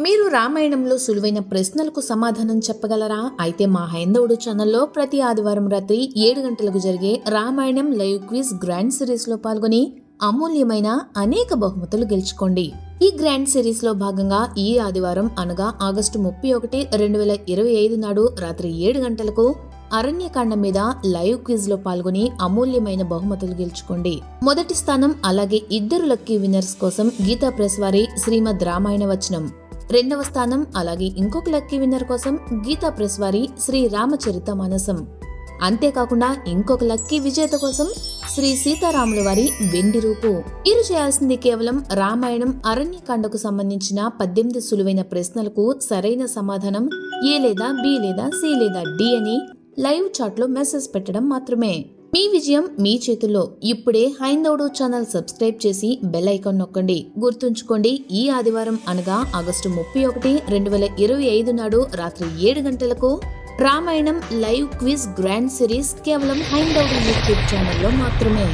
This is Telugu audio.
మీరు రామాయణంలో సులువైన ప్రశ్నలకు సమాధానం చెప్పగలరా? అయితే మా హైందవుడు ఛానల్లో ప్రతి ఆదివారం రాత్రి ఏడు గంటలకు జరిగే రామాయణం లైవ్ క్విజ్ గ్రాండ్ సిరీస్లో పాల్గొని అమూల్యమైన అనేక బహుమతులు గెలుచుకోండి. ఈ గ్రాండ్ సిరీస్లో భాగంగా ఈ ఆదివారం అనగా ఆగస్టు ముప్పై ఒకటి రెండు వేల ఇరవై ఐదు నాడు రాత్రి ఏడు గంటలకు అరణ్యకాండం మీద లైవ్ క్విజ్లో పాల్గొని అమూల్యమైన బహుమతులు గెలుచుకోండి. మొదటి స్థానం అలాగే ఇద్దరు లక్కీ విన్నర్స్ కోసం గీతా ప్రెస్ వారి శ్రీమద్ రామాయణ వచనం. రెండవ స్థానం అలాగే ఇంకొక లక్కీ విన్నర్ కోసం గీతా ప్రెస్ వారి శ్రీ రామచరిత మానసం. అంతేకాకుండా ఇంకొక లక్కీ విజేత కోసం శ్రీ సీతారాముల వారి వెండి రూపు. మీరు చేయాల్సింది కేవలం రామాయణం అరణ్యకాండకు సంబంధించిన పద్దెనిమిది సులువైన ప్రశ్నలకు సరైన సమాధానం ఏ లేదా బి లేదా సి లేదా డి అని లైవ్ చాట్లో మెసేజ్ పెట్టడం మాత్రమే. మీ విజయం మీ చేతుల్లో. ఇప్పుడే హైందవుడు ఛానల్ సబ్స్క్రైబ్ చేసి బెల్ ఐకాన్ నొక్కండి. గుర్తుంచుకోండి ఈ ఆదివారం అనగా ఆగస్టు ముప్పై ఒకటి రెండు వేల ఇరవై ఐదు నాడు రాత్రి ఏడు గంటలకు Ramayanam live quiz grand series కేవలం హైందవుడు యూట్యూబ్ ఛానల్లో మాత్రమే.